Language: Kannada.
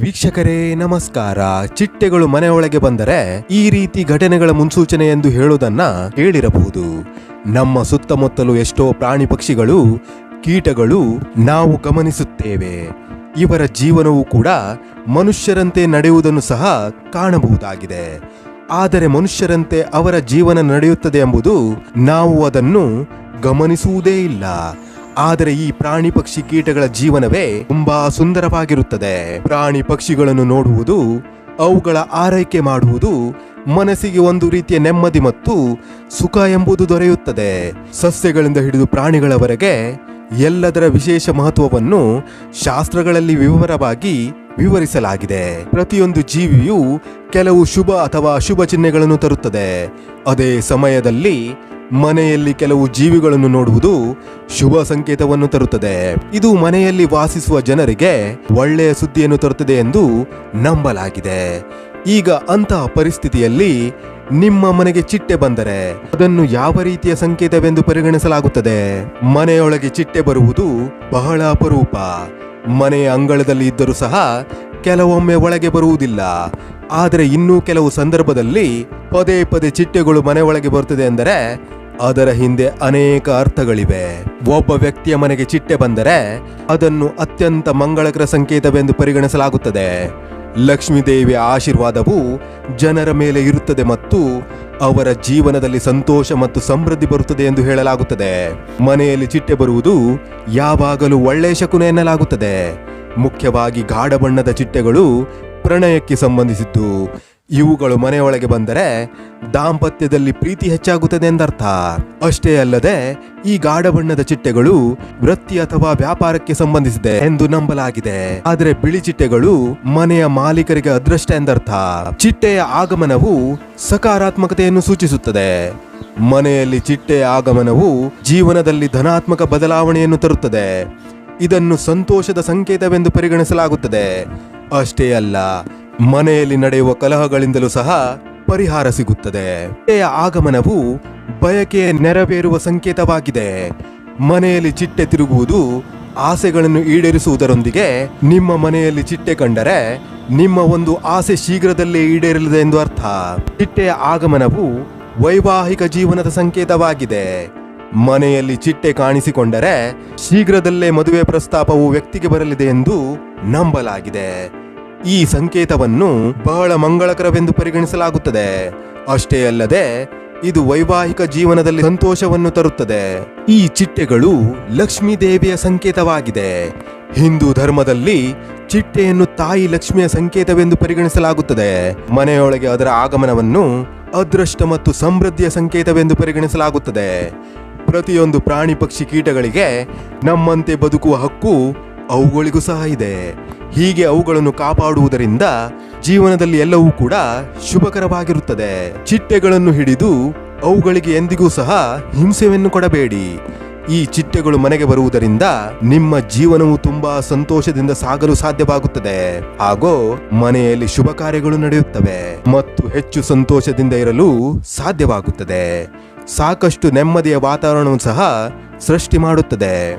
ವೀಕ್ಷಕರೇ, ನಮಸ್ಕಾರ. ಚಿಟ್ಟೆಗಳು ಮನೆಯೊಳಗೆ ಬಂದರೆ ಈ ರೀತಿ ಘಟನೆಗಳ ಮುನ್ಸೂಚನೆ ಎಂದು ಹೇಳುವುದನ್ನ ಕೇಳಿರಬಹುದು. ನಮ್ಮ ಸುತ್ತಮುತ್ತಲು ಎಷ್ಟೋ ಪ್ರಾಣಿ ಪಕ್ಷಿಗಳು, ಕೀಟಗಳು ನಾವು ಗಮನಿಸುತ್ತೇವೆ. ಇವರ ಜೀವನವು ಕೂಡ ಮನುಷ್ಯರಂತೆ ನಡೆಯುವುದನ್ನು ಸಹ ಕಾಣಬಹುದಾಗಿದೆ. ಆದರೆ ಮನುಷ್ಯರಂತೆ ಅವರ ಜೀವನ ನಡೆಯುತ್ತದೆ ಎಂಬುದು ನಾವು ಅದನ್ನು ಗಮನಿಸುವುದೇ ಇಲ್ಲ. ಆದರೆ ಈ ಪ್ರಾಣಿ ಪಕ್ಷಿ ಕೀಟಗಳ ಜೀವನವೇ ತುಂಬಾ ಸುಂದರವಾಗಿರುತ್ತದೆ. ಪ್ರಾಣಿ ಪಕ್ಷಿಗಳನ್ನು ನೋಡುವುದು, ಅವುಗಳ ಆರೈಕೆ ಮಾಡುವುದು ಮನಸ್ಸಿಗೆ ಒಂದು ರೀತಿಯ ನೆಮ್ಮದಿ ಮತ್ತು ಸುಖ ಎಂಬುದು ದೊರೆಯುತ್ತದೆ. ಸಸ್ಯಗಳಿಂದ ಹಿಡಿದು ಪ್ರಾಣಿಗಳವರೆಗೆ ಎಲ್ಲದರ ವಿಶೇಷ ಮಹತ್ವವನ್ನು ಶಾಸ್ತ್ರಗಳಲ್ಲಿ ವಿವರವಾಗಿ ವಿವರಿಸಲಾಗಿದೆ. ಪ್ರತಿಯೊಂದು ಜೀವಿಯು ಕೆಲವು ಶುಭ ಅಥವಾ ಅಶುಭ ಚಿಹ್ನೆಗಳನ್ನು ತರುತ್ತದೆ. ಅದೇ ಸಮಯದಲ್ಲಿ ಮನೆಯಲ್ಲಿ ಕೆಲವು ಜೀವಿಗಳನ್ನು ನೋಡುವುದು ಶುಭ ಸಂಕೇತವನ್ನು ತರುತ್ತದೆ. ಇದು ಮನೆಯಲ್ಲಿ ವಾಸಿಸುವ ಜನರಿಗೆ ಒಳ್ಳೆಯ ಸುದ್ದಿಯನ್ನು ತರುತ್ತದೆ ಎಂದು ನಂಬಲಾಗಿದೆ. ಈಗ ಅಂತಹ ಪರಿಸ್ಥಿತಿಯಲ್ಲಿ ನಿಮ್ಮ ಮನೆಗೆ ಚಿಟ್ಟೆ ಬಂದರೆ ಅದನ್ನು ಯಾವ ರೀತಿಯ ಸಂಕೇತವೆಂದು ಪರಿಗಣಿಸಲಾಗುತ್ತದೆ? ಮನೆಯೊಳಗೆ ಚಿಟ್ಟೆ ಬರುವುದು ಬಹಳ ಅಪರೂಪ. ಮನೆಯ ಅಂಗಳದಲ್ಲಿ ಇದ್ದರೂ ಸಹ ಕೆಲವೊಮ್ಮೆ ಒಳಗೆ ಬರುವುದಿಲ್ಲ. ಆದರೆ ಇನ್ನೂ ಕೆಲವು ಸಂದರ್ಭದಲ್ಲಿ ಪದೇ ಪದೇ ಚಿಟ್ಟೆಗಳು ಮನೆ ಒಳಗೆ ಬರುತ್ತದೆ ಎಂದರೆ ಅದರ ಹಿಂದೆ ಅನೇಕ ಅರ್ಥಗಳಿವೆ. ಒಬ್ಬ ವ್ಯಕ್ತಿಯ ಮನೆಗೆ ಚಿಟ್ಟೆ ಬಂದರೆ ಅದನ್ನು ಅತ್ಯಂತ ಮಂಗಳಕರ ಸಂಕೇತವೆಂದು ಪರಿಗಣಿಸಲಾಗುತ್ತದೆ. ಲಕ್ಷ್ಮೀ ದೇವಿಯ ಆಶೀರ್ವಾದವು ಜನರ ಮೇಲೆ ಇರುತ್ತದೆ ಮತ್ತು ಅವರ ಜೀವನದಲ್ಲಿ ಸಂತೋಷ ಮತ್ತು ಸಮೃದ್ಧಿ ಬರುತ್ತದೆ ಎಂದು ಹೇಳಲಾಗುತ್ತದೆ. ಮನೆಯಲ್ಲಿ ಚಿಟ್ಟೆ ಬರುವುದು ಯಾವಾಗಲೂ ಒಳ್ಳೆಯ ಶಕುನ ಎನ್ನಲಾಗುತ್ತದೆ. ಮುಖ್ಯವಾಗಿ ಗಾಢ ಬಣ್ಣದ ಚಿಟ್ಟೆಗಳು ಪ್ರಣಯಕ್ಕೆ ಸಂಬಂಧಿಸಿದ್ದು. ಇವುಗಳು ಮನೆಯೊಳಗೆ ಬಂದರೆ ದಾಂಪತ್ಯದಲ್ಲಿ ಪ್ರೀತಿ ಹೆಚ್ಚಾಗುತ್ತದೆ ಎಂದರ್ಥ. ಅಷ್ಟೇ ಅಲ್ಲದೆ ಈ ಗಾಢ ಬಣ್ಣದ ಚಿಟ್ಟೆಗಳು ವೃತ್ತಿ ಅಥವಾ ವ್ಯಾಪಾರಕ್ಕೆ ಸಂಬಂಧಿಸಿದೆ ಎಂದು ನಂಬಲಾಗಿದೆ. ಆದರೆ ಬಿಳಿ ಚಿಟ್ಟೆಗಳು ಮನೆಯ ಮಾಲೀಕರಿಗೆ ಅದೃಷ್ಟ ಎಂದರ್ಥ. ಚಿಟ್ಟೆಯ ಆಗಮನವು ಸಕಾರಾತ್ಮಕತೆಯನ್ನು ಸೂಚಿಸುತ್ತದೆ. ಮನೆಯಲ್ಲಿ ಚಿಟ್ಟೆಯ ಆಗಮನವು ಜೀವನದಲ್ಲಿ ಧನಾತ್ಮಕ ಬದಲಾವಣೆಯನ್ನು ತರುತ್ತದೆ. ಇದನ್ನು ಸಂತೋಷದ ಸಂಕೇತವೆಂದು ಪರಿಗಣಿಸಲಾಗುತ್ತದೆ. ಅಷ್ಟೇ ಅಲ್ಲ ಮನೆಯಲ್ಲಿ ನಡೆಯುವ ಕಲಹಗಳಿಂದಲೂ ಸಹ ಪರಿಹಾರ ಸಿಗುತ್ತದೆ. ಆಗಮನವು ಬಯಕೆಯ ನೆರವೇರುವ ಸಂಕೇತವಾಗಿದೆ. ಮನೆಯಲ್ಲಿ ಚಿಟ್ಟೆ ತಿರುಗುವುದು ಆಸೆಗಳನ್ನು ಈಡೇರಿಸುವುದರೊಂದಿಗೆ ನಿಮ್ಮ ಮನೆಯಲ್ಲಿ ಚಿಟ್ಟೆ ಕಂಡರೆ ನಿಮ್ಮ ಒಂದು ಆಸೆ ಶೀಘ್ರದಲ್ಲೇ ಈಡೇರಲಿದೆ ಎಂದು ಅರ್ಥ. ಚಿಟ್ಟೆಯ ಆಗಮನವು ವೈವಾಹಿಕ ಜೀವನದ ಸಂಕೇತವಾಗಿದೆ. ಮನೆಯಲ್ಲಿ ಚಿಟ್ಟೆ ಕಾಣಿಸಿಕೊಂಡರೆ ಶೀಘ್ರದಲ್ಲೇ ಮದುವೆ ಪ್ರಸ್ತಾಪವು ವ್ಯಕ್ತಿಗೆ ಬರಲಿದೆ ಎಂದು ನಂಬಲಾಗಿದೆ. ಈ ಸಂಕೇತವನ್ನು ಬಹಳ ಮಂಗಳಕರವೆಂದು ಪರಿಗಣಿಸಲಾಗುತ್ತದೆ. ಅಷ್ಟೇ ಅಲ್ಲದೆ, ಇದು ವೈವಾಹಿಕ ಜೀವನದಲ್ಲಿ ಸಂತೋಷವನ್ನು ತರುತ್ತದೆ. ಈ ಚಿಟ್ಟೆಗಳು ಲಕ್ಷ್ಮೀ ದೇವಿಯ ಸಂಕೇತವಾಗಿದೆ. ಹಿಂದೂ ಧರ್ಮದಲ್ಲಿ ಚಿಟ್ಟೆಯನ್ನು ತಾಯಿ ಲಕ್ಷ್ಮಿಯ ಸಂಕೇತವೆಂದು ಪರಿಗಣಿಸಲಾಗುತ್ತದೆ. ಮನೆಯೊಳಗೆ ಅದರ ಆಗಮನವನ್ನು ಅದೃಷ್ಟ ಮತ್ತು ಸಮೃದ್ಧಿಯ ಸಂಕೇತವೆಂದು ಪರಿಗಣಿಸಲಾಗುತ್ತದೆ. ಪ್ರತಿಯೊಂದು ಪ್ರಾಣಿ ಪಕ್ಷಿ ಕೀಟಗಳಿಗೆ ನಮ್ಮಂತೆ ಬದುಕುವ ಹಕ್ಕು ಅವುಗಳಿಗೂ ಸಹ ಇದೆ. ಹೀಗೆ ಅವುಗಳನ್ನು ಕಾಪಾಡುವುದರಿಂದ ಜೀವನದಲ್ಲಿ ಎಲ್ಲವೂ ಕೂಡ ಶುಭಕರವಾಗಿರುತ್ತದೆ. ಚಿಟ್ಟೆಗಳನ್ನು ಹಿಡಿದು ಅವುಗಳಿಗೆ ಎಂದಿಗೂ ಸಹ ಹಿಂಸೆಯನ್ನು ಕೊಡಬೇಡಿ. ಈ ಚಿಟ್ಟೆಗಳು ಮನೆಗೆ ಬರುವುದರಿಂದ ನಿಮ್ಮ ಜೀವನವು ತುಂಬಾ ಸಂತೋಷದಿಂದ ಸಾಗಲು ಸಾಧ್ಯವಾಗುತ್ತದೆ. ಹಾಗೂ ಮನೆಯಲ್ಲಿ ಶುಭ ಕಾರ್ಯಗಳು ನಡೆಯುತ್ತವೆ. ಮತ್ತು ಹೆಚ್ಚು ಸಂತೋಷದಿಂದ ಇರಲು ಸಾಧ್ಯವಾಗುತ್ತದೆ. ಸಾಕಷ್ಟು ನೆಮ್ಮದಿಯ ವಾತಾವರಣವನ್ನು ಸಹ ಸೃಷ್ಟಿ ಮಾಡುತ್ತದೆ.